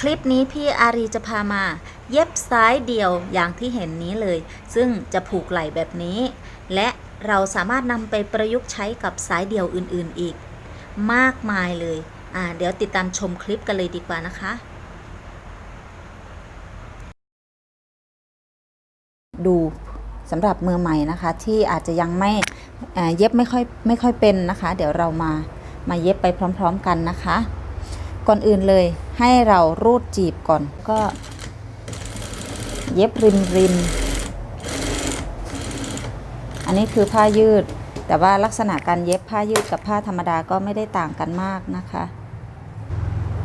คลิปนี้พี่อารีจะพามาเย็บซ้ายเดียวอย่างที่เห็นนี้เลย ซึ่งจะผูกไหล่แบบนี้ และเราสามารถนำไปประยุกต์ใช้กับสายเดี่ยวอื่นๆอีก มากมายเลยอ่าเดี๋ยวติดตามชมคลิปกันเลยดีกว่านะคะ ดูสำหรับมือใหม่นะคะ ที่อาจจะยังไม่เอ่อเย็บไม่ค่อยไม่ค่อยเป็นนะคะ เดี๋ยวเรามามาเย็บไปพร้อม ๆ กันนะคะ ก่อนอื่นเลย ให้เรารูดจีบก่อนก็ เย็บริมริมอันนี้คือผ้ายืด แต่ว่าลักษณะการเย็บผ้ายืดกับผ้าธรรมดาก็ไม่ได้ต่างกันมากนะคะ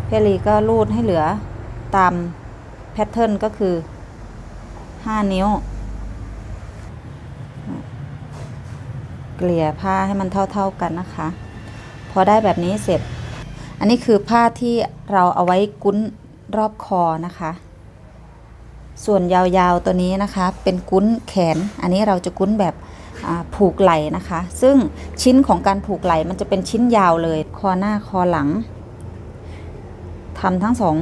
เพลีก็รูดให้เหลือตามแพทเทิร์นก็คือ 5 นิ้ว เกลี่ยผ้าให้มันเท่าๆกันนะคะ พอได้แบบนี้เสร็จ อันนี้คือผ้าที่เราเอาไว้กุ้นรอบคอนะคะ ส่วนยาวๆตัวนี้นะคะเป็นกุ้นแขน อันนี้เราจะกุ้นแบบผูกไหล่นะคะ ซึ่งชิ้นของการผูกไหล่มันจะเป็นชิ้นยาวเลย คอหน้าคอหลังทำทั้งสอง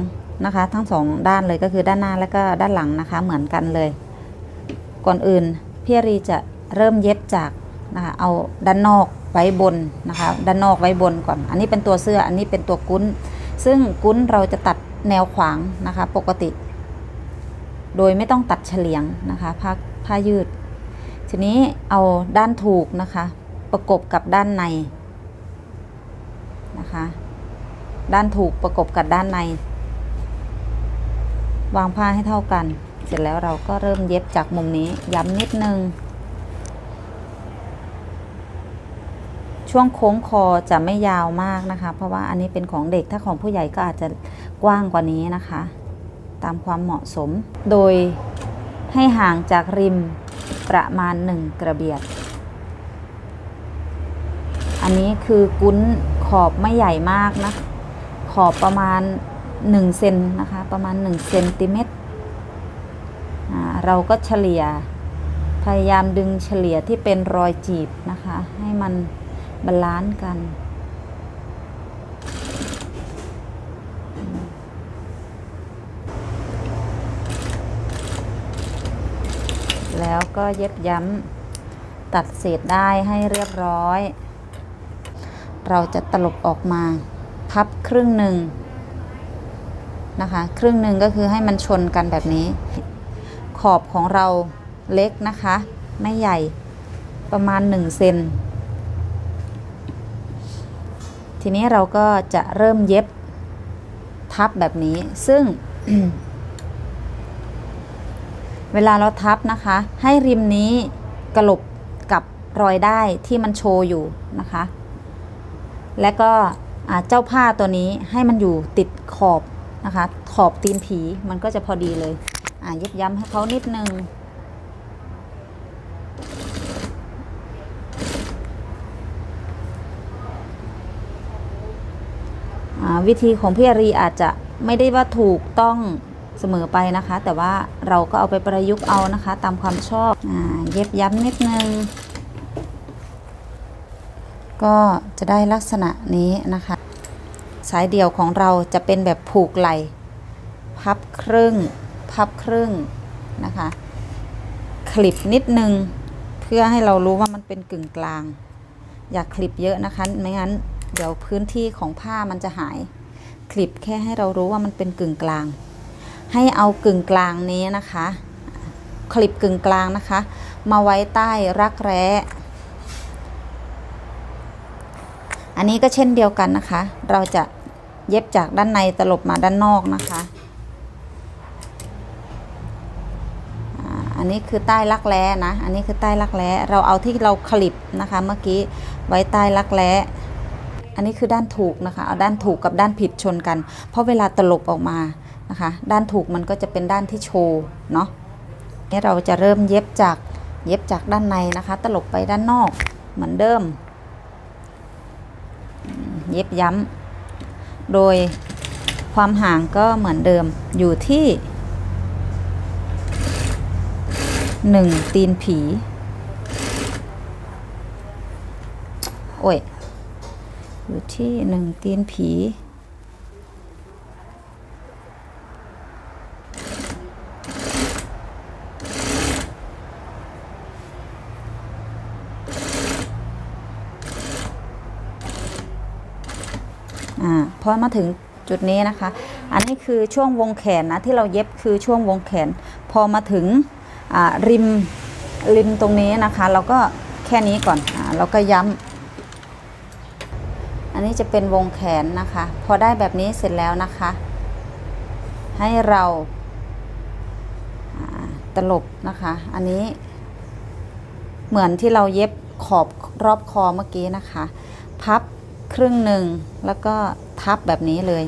นะคะ ทั้งสองด้านเลยก็คือด้านหน้าและก็ด้านหลังนะคะ เหมือนกันเลย ก่อนอื่นพี่รีจะเริ่มเย็บจากนะคะเอาด้านนอก ไว้บนนะคะ ด้านนอกไว้บนก่อน อันนี้เป็นตัวเสื้อ อันนี้เป็นตัวกุ้น ซึ่งกุ้นเราจะตัดแนวขวางนะคะ ปกติ โดยไม่ต้องตัดเฉลียงนะคะผ้าผ้ายืด ทีนี้เอาด้านถูกนะคะ ประกบกับด้านในนะคะ ด้านถูกประกบกับด้านใน วางผ้าให้เท่ากัน เสร็จแล้วเราก็เริ่มเย็บจากมุมนี้ย้ำนิดนึง ช่วงโค้งคอจะไม่ยาวมากนะคะ เพราะว่าอันนี้เป็นของเด็กถ้าของผู้ใหญ่ก็อาจจะกว้างกว่านี้นะคะ ตามความเหมาะสม โดยให้ห่างจากริมประมาณ 1 กระเบียด อันนี้คือกุ้นขอบไม่ใหญ่มากนะ ขอบประมาณ 1 เซนนะคะ ประมาณ1เซนติเมตรเราก็เฉลี่ย พยายามดึงเฉลี่ยที่เป็นรอยจีบนะคะ ให้มัน บาลานซ์กัน แล้วก็เย็บย้ำตัดเศษได้ให้เรียบร้อย เราจะตลบออกมาพับครึ่งหนึ่งนะคะ ครึ่งหนึ่งก็คือให้มันชนกันแบบนี้ ขอบของเราเล็กนะคะ ไม่ใหญ่ประมาณ 1 เซน ทีนี้เราก็จะเริ่มเย็บทับแบบนี้ ซึ่ง เวลาเราทับนะคะ ให้ริมนี้กระลบกับรอยได้ที่มันโชว์อยู่นะคะ และก็เจ้าผ้าตัวนี้ให้มันอยู่ติดขอบนะคะ ขอบตีนผีมันก็จะพอดีเลย อ่าเย็บย้ำให้เขานิดนึง วิธีของพี่อารีอาจจะไม่ได้ว่าถูกต้องเสมอไปนะคะ แต่ว่าเราก็เอาไปประยุกต์เอานะคะ ตามความชอบอเย็บย้ำนิดนึง ก็จะได้ลักษณะนี้นะคะ สายเดี่ยวของเราจะเป็นแบบผูกไหลพับครึ่ง พับครึ่งนะคะ คลิปนิดนึง เพื่อให้เรารู้ว่ามันเป็นกึ่งกลาง อย่าคลิปเยอะนะคะ ไม่งั้น เดี๋ยวพื้นที่ของผ้ามันจะหาย คลิปแค่ให้เรารู้ว่ามันเป็นกึ่งกลาง ให้เอากึ่งกลางนี้นะคะ คลิปกึ่งกลางนะคะ มาไว้ใต้รักแร้ อันนี้ก็เช่นเดียวกันนะคะ เราจะเย็บจากด้านในตลบมาด้านนอกนะคะอันนี้คือใต้รักแร้นะ อันนี้คือใต้รักแร้ เราเอาที่เราคลิปนะคะ เมื่อกี้ไว้ใต้รักแร้ อันนี้คือด้านถูกนะคะเอาด้านถูกกับด้านผิดชนกัน เพราะเวลาตลบออกมานะคะ ด้านถูกมันก็จะเป็นด้านที่โชว์เนาะนี่เราจะเริ่มเย็บจากเย็บจากด้านในนะคะ ตลบไปด้านนอกเหมือนเดิมอืมเย็บย้ำโดยความห่างก็เหมือนเดิมอยู่ที่หนึ่งตีนผี โอ้ย ยู่ที่หนึ่งเตียนผี อ่า พอมาถึงจุดนี้นะคะ อันนี้คือช่วงวงแขนนะ ที่เราเย็บคือช่วงวงแขน พอมาถึงริมริมตรงนี้นะคะ เราก็แค่นี้ก่อนอเราก็ย้ำ นนี้จะเป็นวงแขนนะคะ พอได้แบบนี้เสร็จแล้วนะคะ ให้เราตลบนะคะ อันนี้เหมือนที่เราเย็บขอบรอบคอเมื่อกี้นะคะ พับครึ่งหนึ่งแล้วก็ทับแบบนี้เลย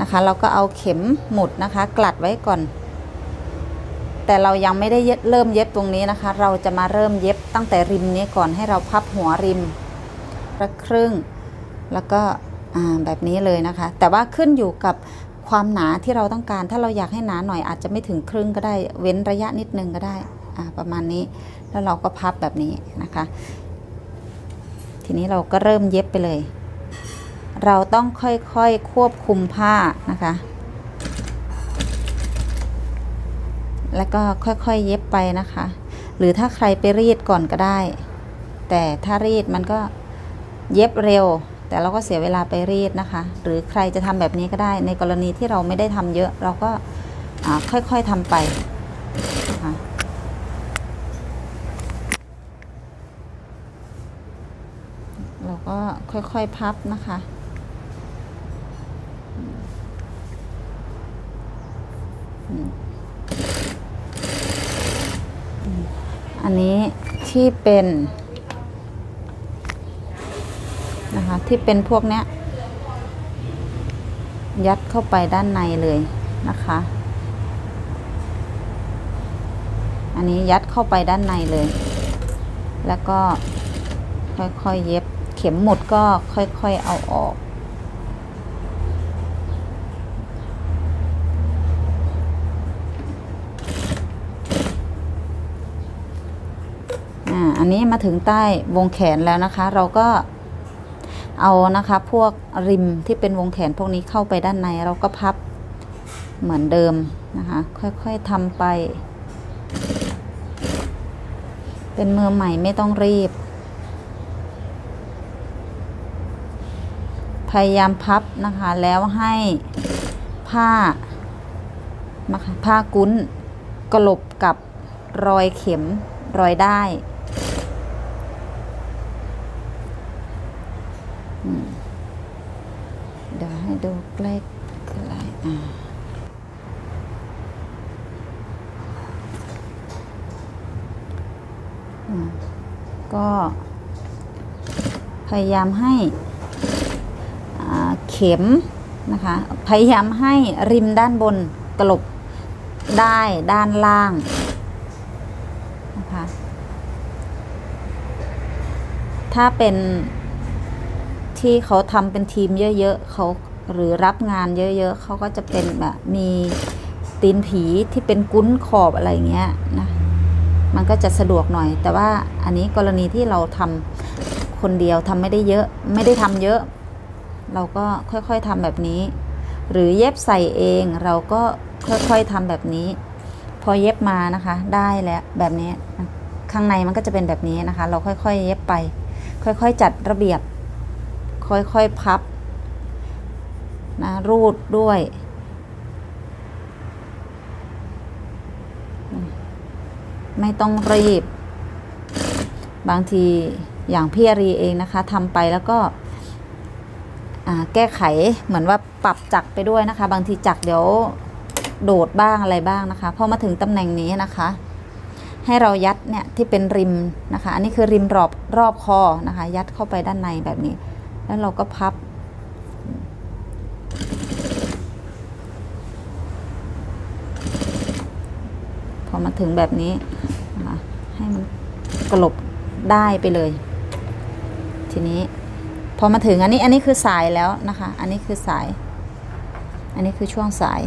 นะคะ เราก็เอาเข็มหมุดนะคะ กลัดไว้ก่อน แต่เรายังไม่ได้เย็บเริ่มเย็บตรงนี้นะคะ เราจะมาเริ่มเย็บตั้งแต่ริมนี้ก่อนให้เราพับหัวริมละครึ่ง แล้วก็แบบนี้เลยนะคะ แต่ว่าขึ้นอยู่กับความหนาที่เราต้องการ ถ้าเราอยากให้หนาหน่อยอาจจะไม่ถึงครึ่งก็ได้ เว้นระยะนิดนึงก็ได้ประมาณนี้ แล้วเราก็พับแบบนี้นะคะ ทีนี้เราก็เริ่มเย็บไปเลย เราต้องค่อยๆคควบคุมผ้านะคะ แล้วก็ค่อยๆเย็บไปนะคะ หรือถ้าใครไปรีดก่อนก็ได้ แต่ถ้ารีดมันก็เย็บเร็ว แต่เราก็เสียเวลาไปรีดนะคะ หรือใครจะทำแบบนี้ก็ได้ ในกรณีที่เราไม่ได้ทำเยอะเราก็ค่อยๆทำไปเราก็ค่อยๆพับนะคะอันนี้ที่เป็นนะคะ ที่เป็นพวกเนี้ย ยัดเข้าไปด้านในเลยนะคะ อันนี้ยัดเข้าไปด้านในเลย แล้วก็ค่อยๆเย็บ เข็มหมุดก็ค่อยๆเอาออกอ่าอันนี้มาถึงใต้วงแขนแล้วนะคะ เราก็ เอานะคะ พวกริมที่เป็นวงแขนพวกนี้เข้าไปด้านในเราก็พับเหมือนเดิมนะคะ ค่อยๆทำไป เป็นมือใหม่ไม่ต้องรีบ พยายามพับนะคะแล้วให้ผ้าผ้ากุ้นกลบกับรอยเข็มรอยได้ายอืมเดี๋ยว ให้ดูใกล้ใกล้อ่าอืมก็พยายามให้เข็มนะคะ พยายามให้ริมด้านบนกลบได้ด้านล่างนะคะถ้าเป็นที่เขาทำเป็นทีมเยอะๆเขา หรือรับงานเยอะๆเขาก็จะเป็นแบบมีตีนผีที่เป็นกุ้นขอบอะไรเงี้ยนะมันก็จะสะดวกหน่อย แต่ว่าอันนี้กรณีที่เราทำคนเดียวทำไม่ได้เยอะ ไม่ได้ทำเยอะ เราก็ค่อยๆทำแบบนี้ หรือเย็บใส่เองเราก็ค่อยๆทำแบบนี้ พอเย็บมานะคะ ได้แล้วแบบนี้ข้างในมันก็จะเป็นแบบนี้นะคะ เราค่อยๆ เย็บไป ค่อยๆ จัดระเบียบ ค่อยๆ พับ นะรูดด้วย ไม่ต้องรีบ บางทีอย่างพี่อารีเองนะคะทำไปแล้วก็แก้ไขเหมือนว่าปรับจักรไปด้วยนะคะ บางทีจักรเดี๋ยวโดดบ้างอะไรบ้างนะคะพอมาถึงตำแหน่งนี้นะคะ ให้เรายัดเนี่ยที่เป็นริมนะคะ อันนี้คือริมรอบรอบคอนะคะ ยัดเข้าไปด้านในแบบนี้ แล้วเราก็พับ อมาถึงแบบนี้นะให้มันกลบได้ไปเลย ทีนี้พอมาถึงอันนี้อันนี้คือสายแล้วนะคะ อันนี้คือสาย อันนี้คือช่วงสาย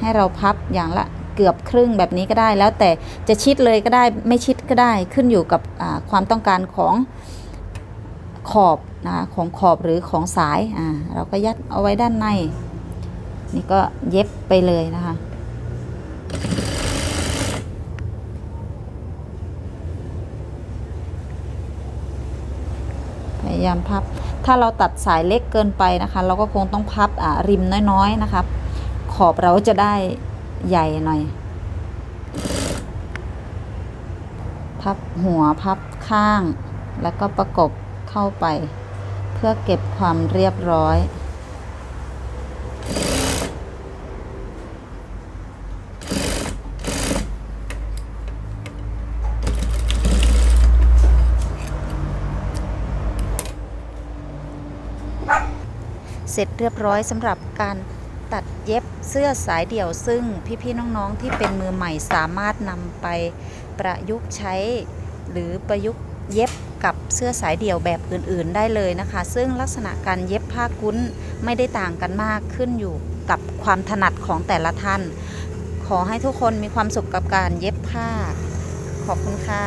ให้เราพับอย่างละเกือบครึ่งแบบนี้ก็ได้ แล้วแต่จะชิดเลยก็ได้ไม่ชิดก็ได้ขึ้นอยู่กับความต้องการของขอบนะคะของขอบหรือของสายอ่าเราก็ยัดเอาไว้ด้านใน นี่ก็เย็บไปเลยนะคะ ยายามพับ ถ้าเราตัดสายเล็กเกินไปนะคะ เราก็คงต้องพับริมน้อยๆนะคะขอบเราจะได้ใหญ่หน่อย พับหัวพับข้าง แล้วก็ประกบเข้าไป เพื่อเก็บความเรียบร้อย เสร็จเรียบร้อยสำหรับการตัดเย็บเสื้อสายเดี่ยวซึ่งพี่ๆน้องๆที่เป็นมือใหม่สามารถนำไปประยุกต์ใช้ หรือประยุกต์เย็บกับเสื้อสายเดี่ยวแบบอื่นๆได้เลยนะคะ ซึ่งลักษณะการเย็บผ้ากุ้นไม่ได้ต่างกันมากขึ้นอยู่กับความถนัดของแต่ละท่าน ขอให้ทุกคนมีความสุขกับการเย็บผ้า ขอบคุณค่ะ